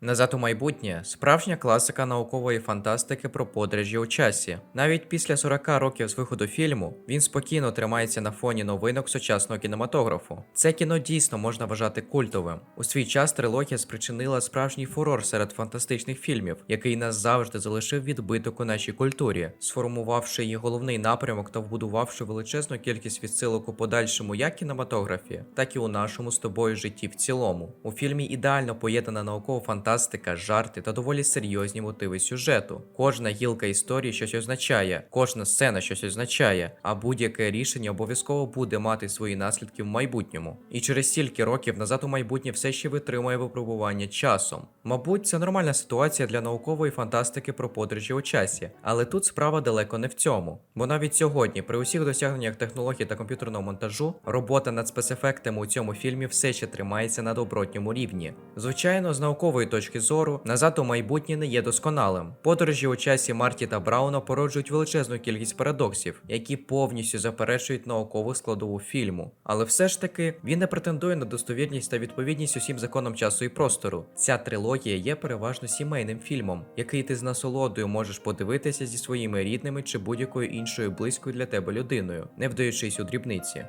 Назад у майбутнє справжня класика наукової фантастики про подорожі у часі. Навіть після 40 років з виходу фільму він спокійно тримається на фоні новинок сучасного кінематографу. Це кіно дійсно можна вважати культовим. У свій час трилогія спричинила справжній фурор серед фантастичних фільмів, який назавжди залишив відбиток у нашій культурі, сформувавши її головний напрямок та вбудувавши величезну кількість відсилок у подальшому як кінематографі, так і у нашому з тобою житті в цілому. У фільмі ідеально поєднана наукова фантастика, жарти та доволі серйозні мотиви сюжету. Кожна гілка історії щось означає, кожна сцена щось означає, а будь-яке рішення обов'язково буде мати свої наслідки в майбутньому. І через стільки років назад у майбутнє все ще витримує випробування часом. Мабуть, це нормальна ситуація для наукової фантастики про подорожі у часі, але тут справа далеко не в цьому. Бо навіть сьогодні, при усіх досягненнях технологій та комп'ютерного монтажу, робота над спецефектами у цьому фільмі все ще тримається на добротньому рівні. Звичайно, з наукової точки зору, назад у майбутнє не є досконалим. Подорожі у часі Марті та Брауна породжують величезну кількість парадоксів, які повністю заперечують наукову складову фільму. Але все ж таки він не претендує на достовірність та відповідність усім законам часу і простору. Ця трилогія є переважно сімейним фільмом, який ти з насолодою можеш подивитися зі своїми рідними чи будь-якою іншою близькою для тебе людиною, не вдаючись у дрібниці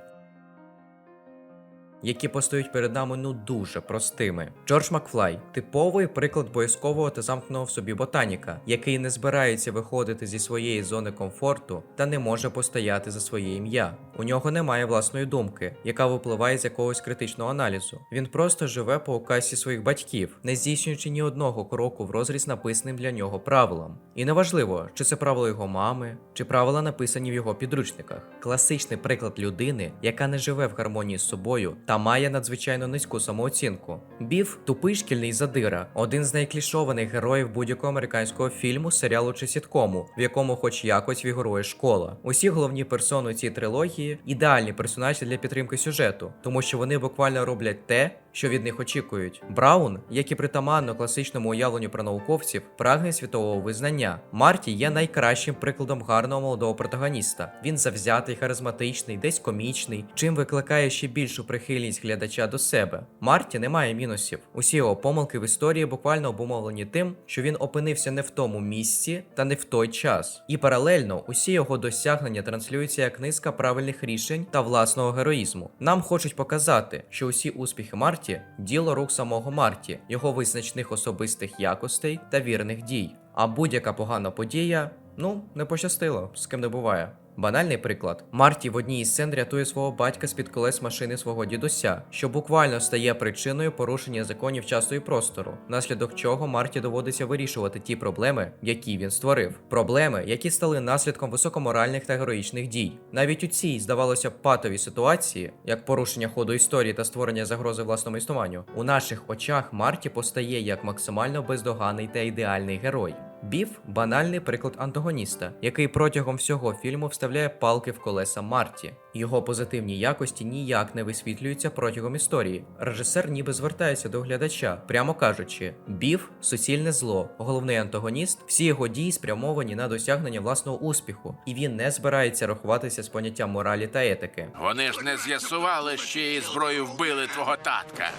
які постають перед нами ну дуже простими. Джордж Макфлай типовий приклад боязкового та замкненого в собі ботаніка, який не збирається виходити зі своєї зони комфорту та не може постояти за своє ім'я. У нього немає власної думки, яка випливає з якогось критичного аналізу. Він просто живе по указі своїх батьків, не здійснюючи ні одного кроку в розріз написаним для нього правилам. І неважливо, чи це правила його мами, чи правила написані в його підручниках. Класичний приклад людини, яка не живе в гармонії з собою та має надзвичайно низьку самооцінку. Біф тупий шкільний задира, один з найклішованих героїв будь-якого американського фільму, серіалу чи сіткому, в якому хоч якось вігорує школа. Усі головні персони цій трилогії ідеальні персонажі для підтримки сюжету, тому що вони буквально роблять те, що від них очікують. Браун, як і притаманно класичному уявленню про науковців, прагне світового визнання. Марті є найкращим прикладом гарного молодого протагоніста. Він завзятий, харизматичний, десь комічний, чим викликає ще більшу прихильність глядача до себе. Марті не має мінусів. Усі його помилки в історії буквально обумовлені тим, що він опинився не в тому місці та не в той час. І паралельно усі його досягнення транслюються як низка правильних рішень та власного героїзму. Нам хочуть показати, що усі успіхи Марті діло рук самого Марті, його визначних особистих якостей та вірних дій. А будь-яка погана подія, ну, не пощастило, з ким не буває. Банальний приклад: Марті в одній із сцен рятує свого батька з-під колес машини свого дідуся, що буквально стає причиною порушення законів часу і простору, внаслідок чого Марті доводиться вирішувати ті проблеми, які він створив. Проблеми, які стали наслідком високоморальних та героїчних дій. Навіть у цій, здавалося, патовій ситуації, як порушення ходу історії та створення загрози власному існуванню, у наших очах Марті постає як максимально бездоганний та ідеальний герой. Біф банальний приклад антагоніста, який протягом всього фільму вставляє палки в колеса Марті. Його позитивні якості ніяк не висвітлюються протягом історії. Режисер ніби звертається до глядача, прямо кажучи: Біф суцільне зло, головний антагоніст, всі його дії спрямовані на досягнення власного успіху, і він не збирається рахуватися з поняттям моралі та етики. Вони ж не з'ясували, що її зброю вбили твого татка.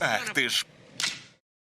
Ах ти ж.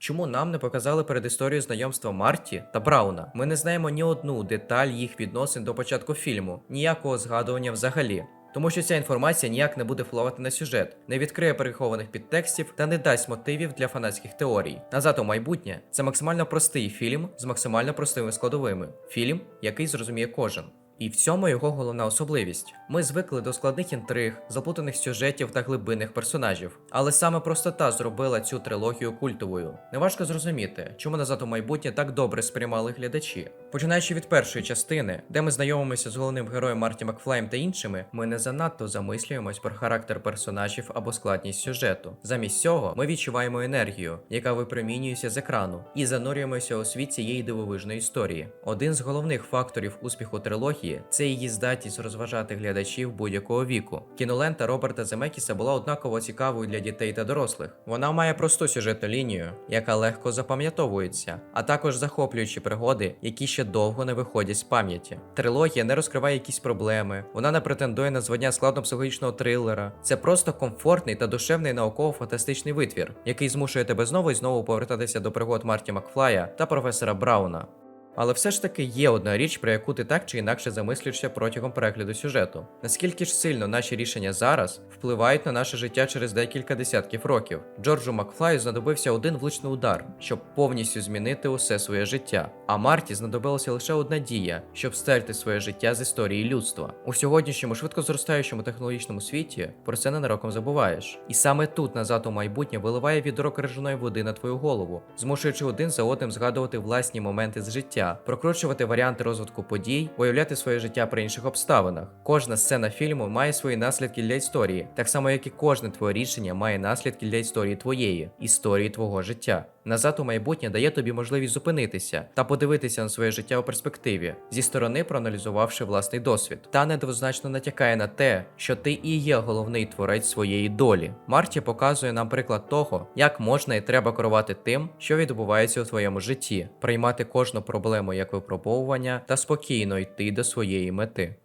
Чому нам не показали передісторію знайомства Марті та Брауна? Ми не знаємо ні одну деталь їх відносин до початку фільму, ніякого згадування взагалі. Тому що ця інформація ніяк не буде впливати на сюжет, не відкриє перехованих підтекстів та не дасть мотивів для фанатських теорій. Назад у майбутнє це максимально простий фільм з максимально простими складовими. Фільм, який зрозуміє кожен. І в цьому його головна особливість. Ми звикли до складних інтриг, заплутаних сюжетів та глибинних персонажів. Але саме простота зробила цю трилогію культовою. Неважко зрозуміти, чому назад у майбутнє так добре сприймали глядачі. Починаючи від першої частини, де ми знайомимося з головним героєм Марті Макфлаєм та іншими, ми не занадто замислюємось про характер персонажів або складність сюжету. Замість цього ми відчуваємо енергію, яка випромінюється з екрану, і занурюємося у світ цієї дивовижної історії. Один з головних факторів успіху трилогії це її здатність розважати глядачів будь-якого віку. Кінолента Роберта Земекіса була однаково цікавою для дітей та дорослих. Вона має просту сюжетну лінію, яка легко запам'ятовується, а також захоплюючі пригоди, які ще довго не виходять з пам'яті. Трилогія не розкриває якісь проблеми, вона не претендує на звання складно-психологічного трилера. Це просто комфортний та душевний науково-фантастичний витвір, який змушує тебе знову і знову повертатися до пригод Марті Макфлая та професора Брауна. Але все ж таки є одна річ, про яку ти так чи інакше замислюєшся протягом перегляду сюжету. Наскільки ж сильно наші рішення зараз впливають на наше життя через декілька десятків років? Джорджу Макфлаю знадобився один влучний удар, щоб повністю змінити усе своє життя. А Марті знадобилася лише одна дія, щоб стерти своє життя з історії людства. У сьогоднішньому швидко зростаючому технологічному світі про це ненароком забуваєш. І саме тут назад у майбутнє виливає відро крижаної води на твою голову, змушуючи один за одним згадувати власні моменти з життя, прокручувати варіанти розвитку подій, уявляти своє життя при інших обставинах. Кожна сцена фільму має свої наслідки для історії, так само як і кожне твоє рішення має наслідки для історії твоєї, історії твого життя. Назад у майбутнє дає тобі можливість зупинитися та подивитися на своє життя у перспективі, зі сторони проаналізувавши власний досвід, та недвозначно натякає на те, що ти і є головний творець своєї долі. Марті показує нам приклад того, як можна і треба керувати тим, що відбувається у твоєму житті, приймати кожну проблему як випробовування та спокійно йти до своєї мети.